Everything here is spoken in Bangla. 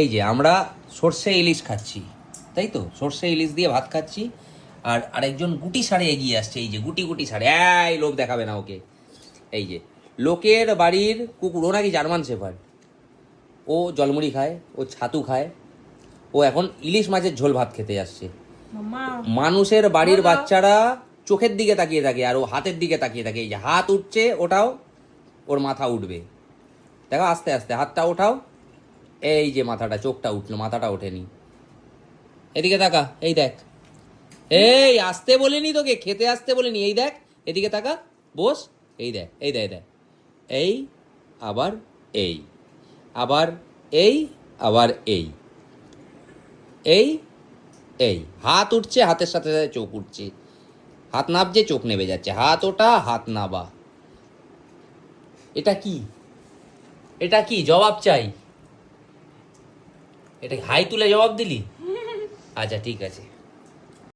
এই যে আমরা সর্ষে ইলিশ খাচ্ছি তাই তো? সর্ষে ইলিশ দিয়ে ভাত খাচ্ছি আর আরেকজন গুটি সারে এগিয়ে আসছে এই যে গুটি গুটি সারে এই লোক দেখাবে না ওকে। এই যে লোকের বাড়ির কুকুর ও নাকি জার্মান শেফার্ড। ও জলমুড়ি খায় ও ছাতু খায় ও এখন ইলিশ মাছের ঝোল ভাত খেতে আসছে। মানুষের বাড়ির বাচ্চারা চোখের দিকে তাকিয়ে থাকে আর ও হাতের দিকে তাকিয়ে থাকে এই যে হাত উঠছে ওটাও ওর মাথা উঠবে। দেখো আস্তে আস্তে হাতটা ওঠাও। এই যে মাথাটা, চোখটা উঠল, মাথাটা ওঠেনি। এদিকে তাকা, এই দেখ। এই, আসতে বলিনি তোকে, খেতে আসতে বলিনি, এই দেখ। এদিকে তাকা, বস, এই দেখ এই দেখ দেখ। এই, আবার এই। আবার এই আবার এই। এই এই। হাত উঠছে, হাতের সাথে সাথে চোখ উঠছে। হাত নাবছে চোখ নেবে যাচ্ছে। হাত ওটা হাত নাবা। এটা কি? এটা কি? জবাব চাই। এটা হাই তুলে জবাব দিলি? আচ্ছা ঠিক আছে।